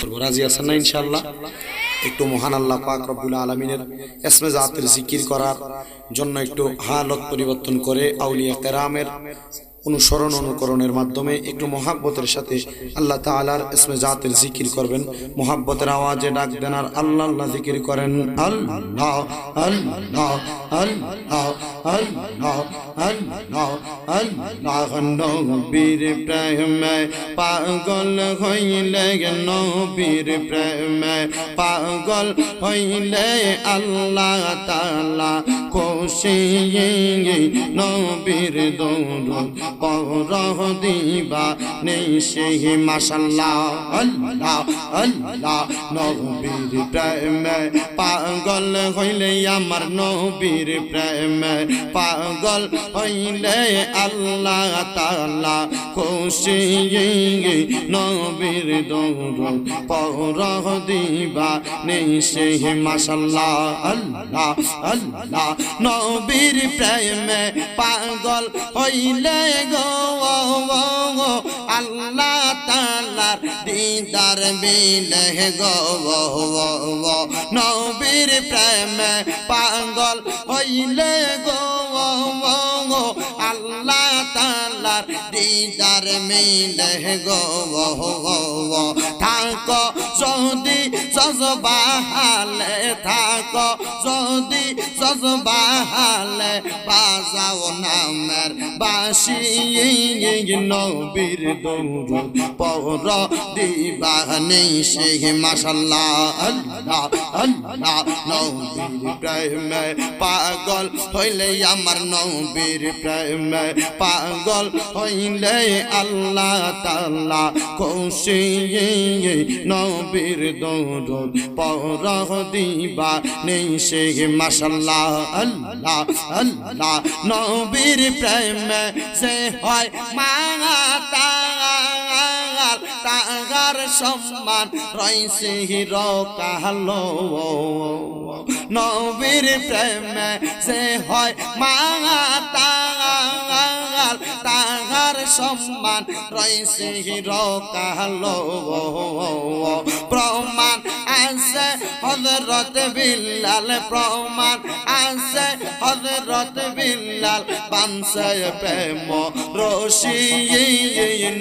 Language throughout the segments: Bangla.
করব রাজি আছেন না ইনশাল্লাহ একটু মহান আল্লাহ পাক রব্বুল আলমিনের এসমে জাতের জিকির করার জন্য একটু হালত পরিবর্তন করে আউলিয়া কেরামের অনুসরণ অনুকরণের মাধ্যমে একটু মহাব্বতের সাথে আল্লাহ তালার এসমে জাতের জিকির করবেন। মহাব্বতের আওয়াজে ডাক দেন আর আল্লাহ আল্লাহ জিকির করেন। নবীর প্রেমে পাগল হইলে নবীর প্রেমে পাগল হইলে আল্লাহ তালা খুশি, নবীর দৌড় পরহ দিবা নেই সেই মাসাল্লাহ আল্লাহ আল্লাহ। নবীর প্রেমে পাগল হইলে আমার নবীর প্রেমে পাগল হইলে আল্লাহ তালা খুশি। নবীর দৌড় পরহ দিবা নেই সেই মাসাল্লাহ আল্লাহ আল্লাহ। নবীর প্রেমে পাগল হইলে গো আল্লাহ তালার দিদার বিলে গো নবীর প্রেমে পাগল হইলে গো আল্লাহ তালার দিদার মিলে গো থাকো যদি সজবাহালে থাকো, যদি সজবাহালে বাজাও নামের বাসি নবীর দৌড় পর দিবানি সেই মাসাল্লাহ আল্লাহ আল্লাহ, নবীর প্রেমে পাগল হইলে আমার নবীর প্রেমে পাগল হইলে আল্লাহ তাল্লাহ খুশি নবীর দৌড় পর দিবা নেই সে। মাসাল্লাহ আল্লাহ আল্লাহ, নবীর প্রেমে সে হয় মাতা তাহার সম্মান রইছে হিরো কালো নবীর প্রেমে সে হয় মাতা সম্মান রইছে হিরো কালো প্রমাণ আছে হজরত বিল্লাল, প্রমাণ আছে হজরত বিল্লাল। পানসে প্রেম রশি,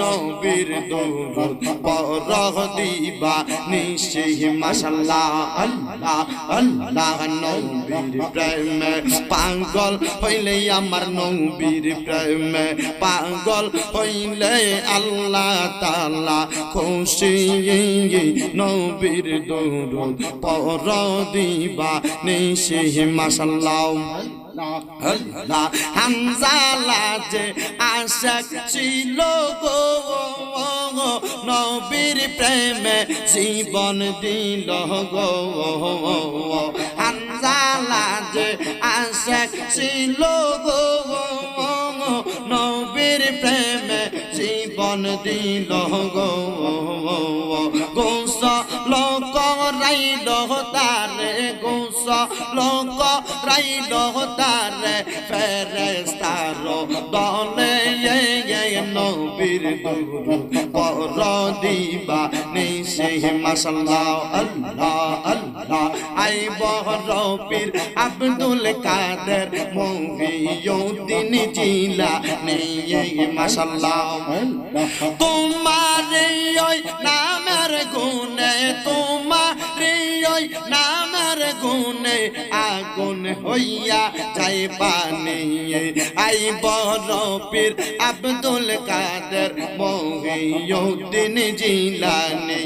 নবীর দৌড় পরহ দিবা নিশি মাশাল্লাহ আল্লাহ আল্লাহ, নবীর প্রেমে। পাগল হইলে আমার নবীর প্রেমে। পাগল হইলে আল্লাহ তালা খুশি নবীর দৌড় পর দিবা নিশি মাশাল্লাহ হামজালা যে আশাক ছিল গো, নবীর প্রেমে জীবন দিল গো। হামজালা যে আশাক ছিল গো। নবীর প্রেমে জীবন দিল গো। গোসা লোক রাইল তারে লোক রাইল তারে ফেরেস্তার দলে নবীর দুরু পর দিবা নিশে। মাসাল্লাহ আল্লাহ আল্লাহ। আই বহরপীর আব্দুল কাদের মহিউদ্দিন জিলা নেই মাসাল্লাহ তোমার ওই নামের গুনে তোমার ওই নামের গুনে আগুন হইয়া যাই পানি। আই বরপীর আব্দুল কাদের মহিউদ্দিন জিলানি।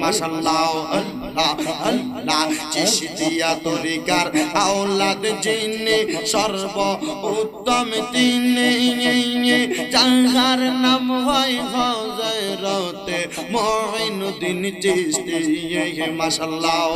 মাশাল্লাহ, আল্লাহ আল্লাহ চিশতিয়া তরিকার আওলাদ জিনে সর্ব উত্তম তিনি। যাহার নাম হয় হজরতে মঈনুদ্দিন চিশতি। মাশাল্লাহ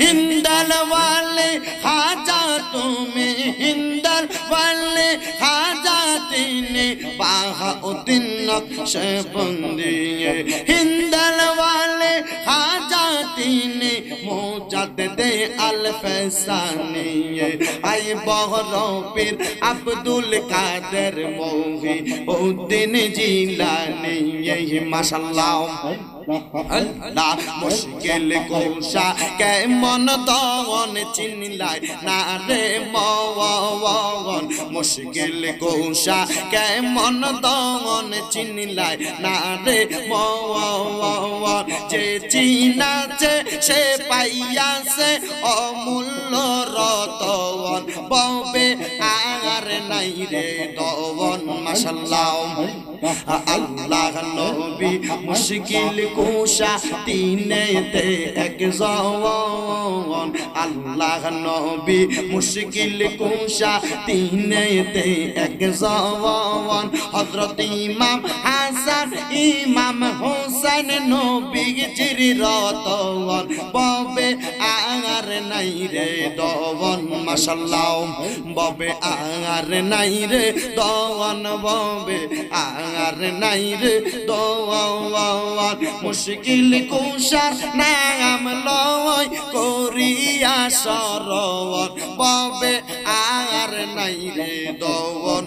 हिंदल वाले खाजा तुम्हें हिंदल वाले खाजा तेने बाहा उदिन नक्शे बंदिए हिंदल वाले खाजा तीने मोजा দে আল ফসানে আই বহরপীর আব্দুল কাদের মৌহি, উদ্দিন জিলানি মাশাল্লাহ, আল্লাহ মুশকিল কোশা, কেমন তখন চিনলাই, না রে মন মুশকিল কোশা, কেমন তখন চিনলাই, না রে মন যে চিনাছে সে পাইয়াছে অমূল্য রতন ববে আর নাই রে দবন মাশাল্লাহ। আল্লাহ নবী মুশকিল কুশা তিনেতে এক জওয়ান। আল্লাহ নবী মুশকিল কুশা তিনেতে এক জওয়ান। হযরত ইমাম হাসান ইমাম হোসেন নবী জির রতন ববে আর নাই রে দবন মাশাল্লাহ ববে আর নাই রে দবন ববে আর নাই রে দওয়ান। মুশকিল কুশার নাম লয় করিয়া সরবন ববে আর নাই রে দওয়ান।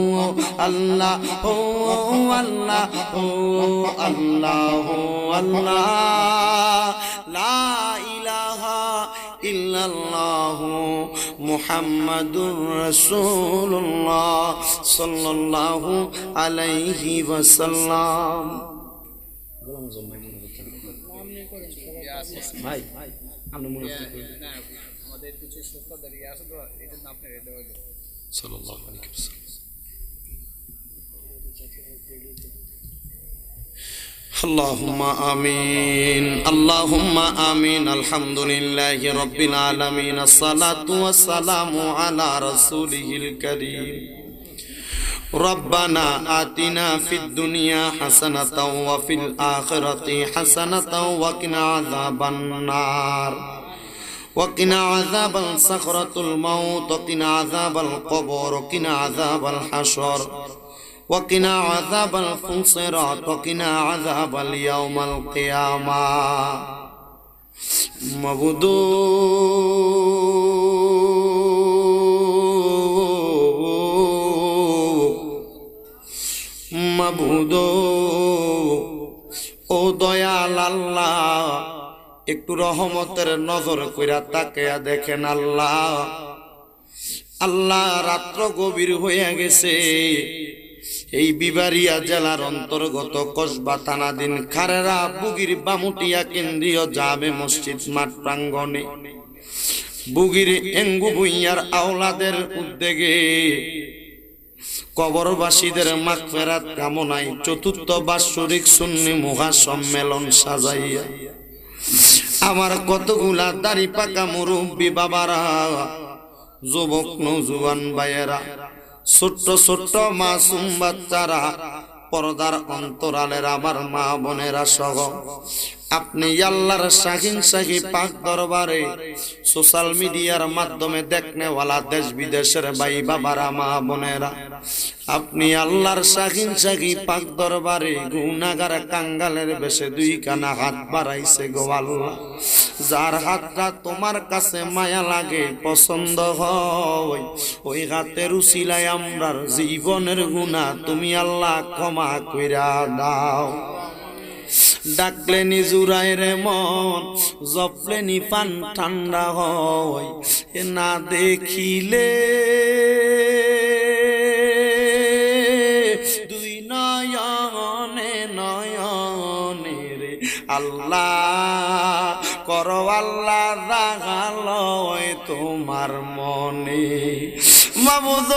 আল্লাহ ও আল্লাহ ও আল্লাহ ও আল্লাহ লা ইলাহা ইল্লাল্লাহু মুহাম্মাদুর রাসূলুল্লাহ সাল্লাল্লাহু আলাইহি ওয়াসাল্লাম ভাই আমাদের কিছু সুস্থ দাঁড়িয়ে আসলে এটার নাম আপনার দেওয়া যাবে সাল্লাল্লাহু اللهم آمين اللهم آمين الحمد لله رب العالمين الصلاة والسلام على رسوله الكريم ربنا آتنا في الدنيا حسنة وفي الآخرة حسنة وقنا عذاب النار وقنا عذاب صخرة الموت وقنا عذاب القبر وقنا عذاب الحشر وقنا عذاب الفنصرات وقنا عذاب اليوم القيامة মবুদু মাবুদো ও দয়াল আল্লাহ একটু রহমতের নজর কইরা তাকায়া দেখেন আল্লাহ আল্লাহ রাত্র গভীর হয়ে গেছে এই বিবারিয়া জেলার অন্তর্গত কসবা থানাদিন খারেরা, বুগির বামুটিয়া কেন্দ্রীয় যাবে মসজিদ মাঠ প্রাঙ্গণে। বুগির এঙ্গু ভুইয়ার আওলাদের উদ্যোগে কবরবাসীদের মাগফেরাত কামনায় চতুর্থ বাৎসরিক সুন্নি মহা সম্মেলন সাজাইয়া। আমার কতগুলা দাড়ি পাকা মুরব্বী বাবারা, যুবক নৌজুয়ান ভাইয়েরা ছোট্ট ছোট্ট মাসুম বাচ্চারা পর্দার অন্তরালের আমার মা বোনেরা সহ আপনি আল্লাহর শাহিন শাহী পাক দরবারে সোশ্যাল মিডিয়ার মাধ্যমে দেখনেওয়ালা দেশ বিদেশের ভাই বাবারা, মা বোনেরা, আপনি আল্লাহর শাহিন শাহী পাক দরবারে গুনাগার কাঙ্গালের বেশে দুই কানা হাত বাড়াইছে গো আল্লাহ। যার হাতটা তোমার কাছে মায়া লাগে, পছন্দ হয়, ওই হাতের উসিলায় আমরার জীবনের গুণা তুমি আল্লাহ ক্ষমা কইরা দাও। ডাকলেনি জুরাই রে মন, জপলেনি পান ঠান্ডা হয় না দেখিলে। দুই নয়নে নয়নে রে আল্লাহ, করো আল্লাহ রাগালয় তোমার মনে। মাবুদ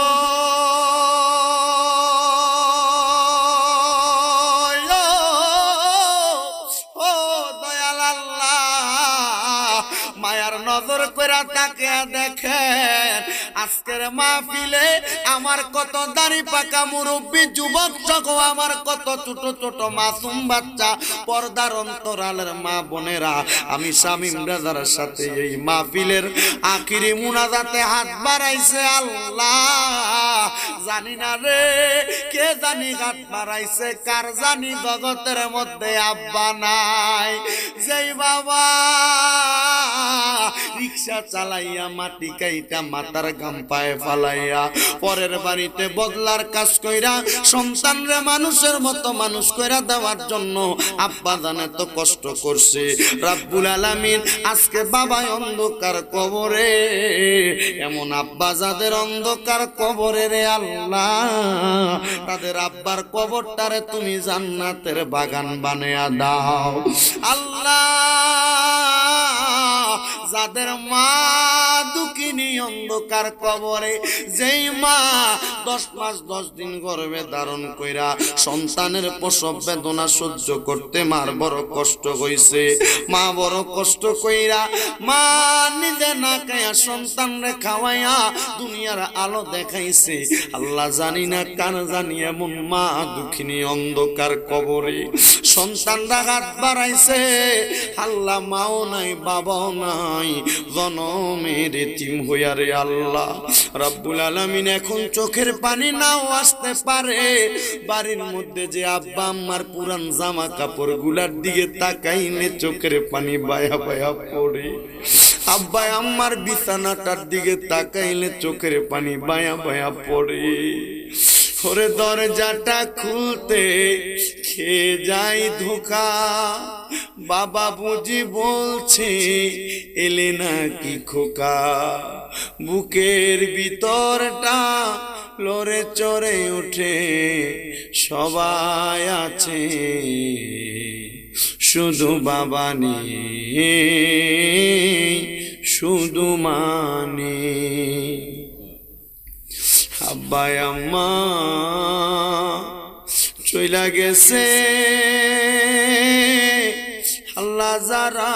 not আজকের মাহফিলে আমার কত দাড়ি পাকা মুরব্বী যুবক চক আমার কত ছোট ছোট মাসুম বাচ্চা, পর্দার অন্তরালের মা বোনেরা, আমি শামিম রাজার সাথে এই মাহফিলের আখিরি মুনাজাতে হাত বাড়াইছে আল্লাহ। জানি না রে, কে জানি হাত বাড়াইছে, কার জানি জগতের মধ্যে আব্বা নাই। যেই বাবা রিক্সা চালাইয়া মাটি কাইটা মাথার গাম পায়ে ফালাইয়া পরের বাড়িতে বদলার কাজ কইরা সন্তানরে মানুষের মতো মানুষ কইরা দেওয়ার জন্য আব্বা জানে তো কষ্ট করছে। রাব্বুল আলামিন আজকে বাবাই অন্ধকার কবরে, এমন আব্বা যাদের অন্ধকার কবরে রে আল্লাহ, তাদের আব্বার কবরটারে তুমি জান্নাতের বাগান বানিয়ে দাও। আল্লাহ যাদের মা দুঃখিনী অন্ধকার কবরে, যেই মা দশ মাস দশ দিন গর্ভে ধারণ কইরা সন্তানের প্রসব বেদনা সহ্য করতে মার বড় কষ্ট হইছে। মা বড় কষ্ট কইরা মা নিজে না খাইয়া সন্তানরে খাওয়াইয়া দুনিয়ার আলো দেখাইছে। আল্লাহ জানি না কার জানি এমন মা দুঃখিনী অন্ধকার কবরে। সন্তানরা হাত বাড়াইছে আল্লাহ মাও নাই, বাবাও নাই। জনমের এতিম হইয়া রে আল্লাহ। রাব্বুল আলামিন এখন চোখের পানি নাও আসতে পারে। বাড়ির মধ্যে যে আব্বা আম্মার পুরান জামা কাপড়গুলার দিকে তাকাইলে চোখের পানি বায়া বায়া পড়ে। আব্বা আম্মার বিছানাটার দিকে তাকাইলে চোখের পানি বায়া বায়া পড়ে। ওরে দরজাটা খুলতে খেয়ে যাই ধোকা। বাবা বুঝি বলছে, এলে নাকি খোকা? বুকের ভিতরটা লড়ে চড়ে ওঠে, সবাই আছে। শুধু বাবা নেই, শুধু মানে আব্বাই আম্মা চইলা গেছে। আল্লাহ যারা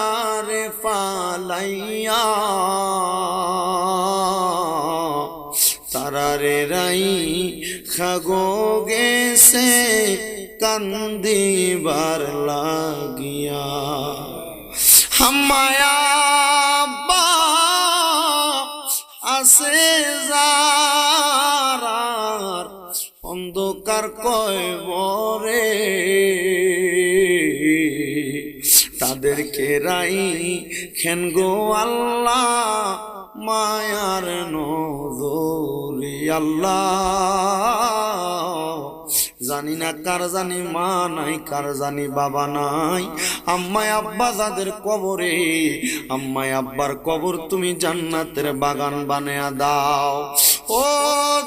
রে পালাইয়া তারা রে রাই খাগো গেছে কান্দিবার লাগিয়া। হাম্মায়া আব্বা আছে যারার, অন্ধকার কয় বরে তাদেরকে রাই খেন গো আল্লাহ মায়ার নজরি আল্লাহ। জানি না কার জানি মা নাই, কার জানি বাবা নাই। আম্মাই আব্বা যাদের কবরে আম্মাই আব্বার কবর তুমি জান্নাতের বাগান বানিয়ে দাও। ও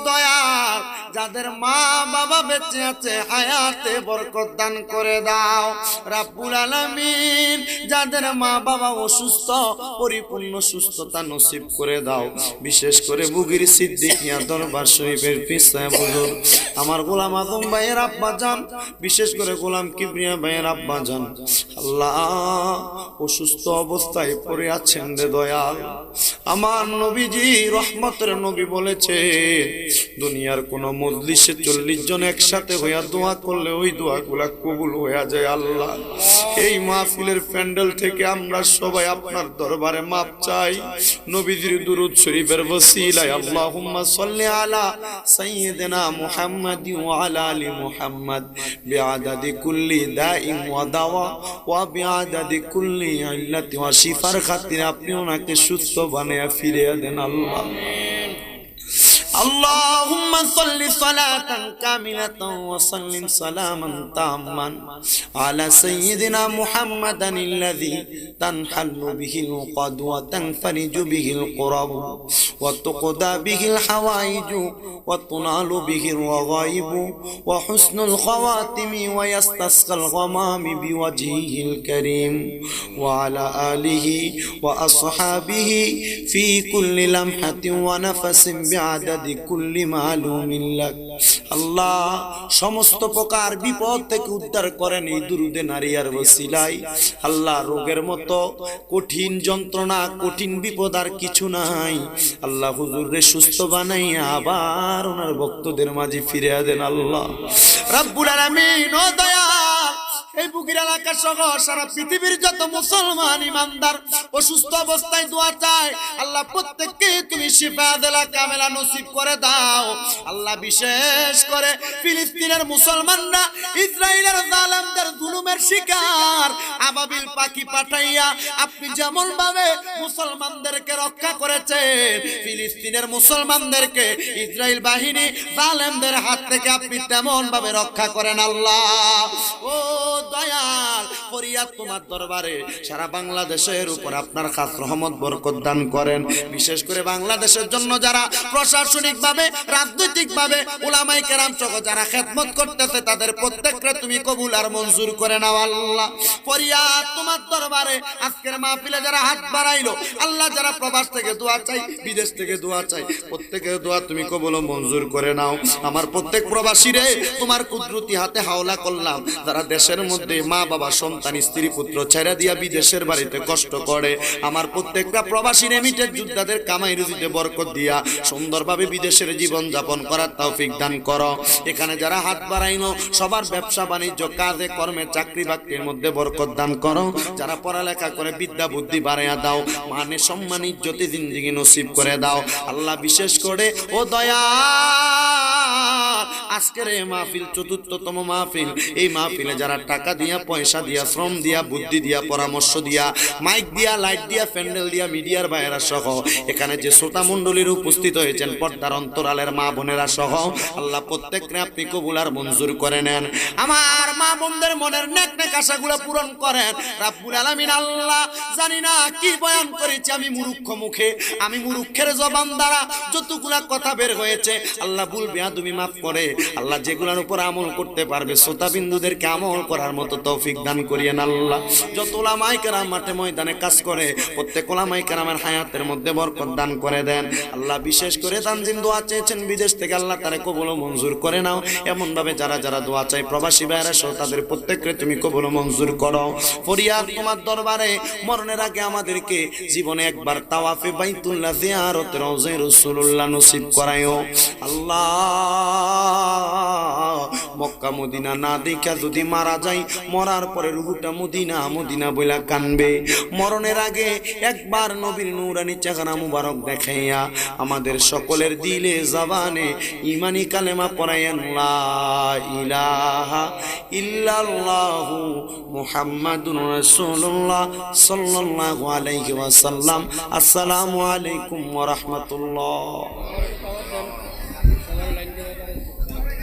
দয়াল, যাদের মা বাবা বেঁচে আছে, হায়াতে বরকত দান করে দাও। রাব্বুল আলামিন, যাদের মা বাবা অসুস্থ, পরিপূর্ণ সুস্থতা নসিব করে দাও। বিশেষ করে বুগির সিদ্দিকিয়া দরবার শরীফের পিসায় বুজুর আমার গোলাম আদম ভাইয়ের আব্বা যান, বিশেষ করে গোলাম কিবরিয়া ভাইয়ের আব্বা যান। আল্লাহ অসুস্থ অবস্থায় পড়ে আছেন রে দয়াল। আমার নবীজি রহমতের নবী বলেছে, দুনিয়ার কোন মজলিসে চল্লিশ জন একসাথে হইয়া দোয়া করলে ওই দোয়াগুলা কবুল হইয়া যায় আল্লাহ। এই মাহফিলের প্যান্ডেল থেকে আমরা সবাই আপনার দরবারে মাপ চাই। নবীজির দুরুদ শরীফের ওসিলায় আল্লাহ সাল্লি আলা সাইয়্যিদিনা মুহাম্মাদ ওয়া আলা আলি মুহাম্মাদ বিআদাদি কুল্লি দাইম ওয়া দাওয়া ওয়া বিআদাদি কুল্লি ইল্লাতি ওয়া শিফার খাতিরে আপনি ওনাকে সুস্থ বানায়া ফিরিয়ে দেন, আল্লাহ। اللهم صل صلاة كاملة وسلم سلاما تاما على سيدنا محمد الذي تنحل به العقد وتنفرج به القرب وتقضى به الحوائج وتنال به الرغائب وحسن الخواتم ويستسقى الغمام بوجهه الكريم وعلى آله وأصحابه في كل لمحة ونفس بعدد আল্লাহ সমস্ত প্রকার বিপদ থেকে উদ্ধার করেন এই দুরুদে নারিয়ার ওসিলাই আল্লাহ রোগের মতো কঠিন যন্ত্রণা, কঠিন বিপদ আর কিছু নাই। আল্লাহ হুজুরে সুস্থ বানাইয়া আবার ওনার ভক্তদের মাঝে ফিরে দেন আল্লাহ। রাব্বুল আলামিন, ও দয়াল এই বুকির এলাকা সহ সারা পৃথিবীর যত মুসলমান ইমানদার অসুস্থ অবস্থায় দোয়া চায়, আল্লাহ প্রত্যেককে তুমি শিফা দেলা, কামেলা নসিব করে দাও। আল্লাহ বিশেষ করে ফিলিস্তিনের মুসলমানরা, ইসরায়েলের জালেমদের জুলুমের শিকার, আবাবিল পাখি পাঠাইয়া আপনি যেমন ভাবে মুসলমানদেরকে রক্ষা করেছেন, ফিলিস্তিনের মুসলমানদেরকে ইসরায়েল বাহিনী জালেমদের হাত থেকে আপনি তেমন ভাবে রক্ষা করেন আল্লাহ। ও ফরিয়াদ তোমার দরবারে সারা বাংলাদেশের উপর আপনার খাস রহমত, বরকত দান করেন। বিশেষ করে বাংলাদেশের জন্য যারা প্রশাসনিক ভাবে রাজনৈতিক ভাবে ওলামাই কেরাম সহ যারা খেদমত করতেছে, তাদের প্রত্যেককে তুমি কবুল আর মঞ্জুর করে নাও আল্লাহ। ফরিয়াদ তোমার দরবারে, আজকের মাহফিলে যারা হাত বাড়াইলো, আল্লাহ যারা প্রবাস থেকে দোয়া চাই, বিদেশ থেকে দোয়া চাই, প্রত্যেকের দোয়া তুমি কবুল মঞ্জুর করে নাও। আমার প্রত্যেক প্রবাসী রে তোমার কুদরতি হাতে হাওলা করলাম, যারা দেশের মধ্যে মা বাবা সন্তান স্ত্রী পুত্র ছেড়ে দিয়া বিদেশের বাড়িতে কষ্ট করে। আমার প্রত্যেকটা প্রবাসী রেমিটেড যোদ্ধাদের কামাই রুজিতে বরকত দিয়া সুন্দরভাবে বিদেশের জীবন যাপন করার তৌফিক দান করো। এখানে যারা হাত বাড়াইনো, সবার ব্যবসা বাণিজ্য, কাজে কর্মে চাকরি বাকরির মধ্যে বরকত দান করো। যারা পড়ালেখা করে বিদ্যা বুদ্ধি বাড়াইয়া দাও মানে সম্মান, ইজ্জতে জিন্দিগি নসিব করে দাও। আল্লাহ বিশেষ করে, ও দয়া আজকের এই মাহফিল চতুর্থতম মাহফিল। এই মাহফিলে যারা টাকা দিয়া, পয়সা দিয়া, শ্রম দিয়া, বুদ্ধি দিয়া, পরামর্শ দিয়া, মাইক দিয়া, লাইট দিয়া, প্যান্ডেল দিয়া, মিডিয়ার বাইরা সহ, এখানে যে শ্রোতা মণ্ডলীর উপস্থিত হয়েছেন, পর্দার অন্তরালের মা বোনেরা সহ, আল্লাহ প্রত্যেককে আপনি কবুল আর মঞ্জুর করে নেন। আমার মা বোনদের মনের নেক নেক আশাগুলো পূরণ করেন। রাব্বুল আলামিন আল্লাহ জানি না কি বয়ান করেছি, আমি মুরুক্ষ মুখে, আমি মুরুক্ষের জবান দ্বারা যতগুলা কথা বের হয়েছে, আল্লাহ ভুল তুমি মাফ করে আল্লাহ যেগুলোর উপর আমল করতে পারবে শ্রোতা বিন্দুদেরকে আমল করার মতো তৌফিক দান করিয়েন আল্লাহ। যত ওলামাই কেরাম মাঠে ময়দানে কাজ করে, প্রত্যেক ওলামাই কেরামের হায়াতের মধ্যে বরকত দান করে দেন। আল্লাহ বিশেষ করে তানজিম দোয়া চেয়েছেন, বিদেশ থেকে আল্লাহ তারে কবল মঞ্জুর করে নাও। এমন ভাবে যারা যারা দোয়া চাই প্রবাসী ভাইরা সহ তাদের প্রত্যেককে তুমি কবল মঞ্জুর করো। ফরিয়াদ তোমার দরবারে, মরণের আগে আমাদেরকে জীবনে একবার তাওয়াফে বাইতুল্লাহ জিয়ারত রওজে রাসূলুল্লাহ নসিব করায়ও। আল্লাহ মক্কা মদিনা না দেখা যদি মারা যায় মরার পরে রুহুটা মদিনা মদিনা বইলা কানবে। মরণের আগে একবার নবীর নূরানি চেহারা মুবারক দেখাইয়া আমাদের সকলের দিলে, জবানে ইমানি কালেমা পড়াইয়েন ইলাহা ইল্লাল্লাহু মুহাম্মাদুর রাসূলুল্লাহ সাল্লাল্লাহু আলাইহি ওয়াসাল্লাম। আসসালামু আলাইকুম ওয়া রাহমাতুল্লাহ সম্মানিত শ্রোতাবৃন্দকে কথা হচ্ছে যে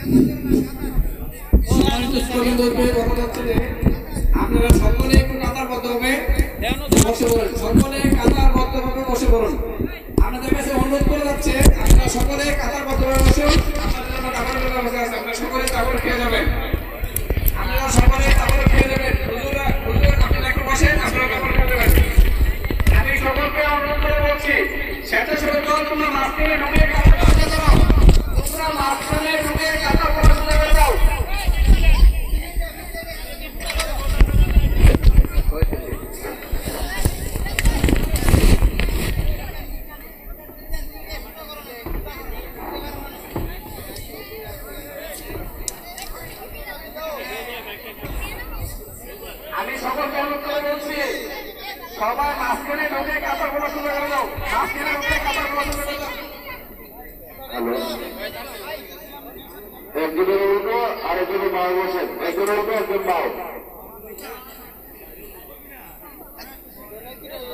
আপনারা সকলে একটু কাতারবদ্ধ হবে বসে পড়ুন। সকলে কাতারবদ্ধভাবে বসে পড়ুন। আপনাদের কাছে অনুরোধ করে যাচ্ছে, আপনারা সকলে কাতারবদ্ধভাবে বসুন। আপনাদের জন্য কাপড়ের ব্যবস্থা আছে। আপনারা সকলে কাপড় খেয়ে যাবেন। আপনারা সকলে যাবেন। আমি সকলকে অনুরোধ করে বলছি শুরু তোমরা মাঝখানে ঢুকে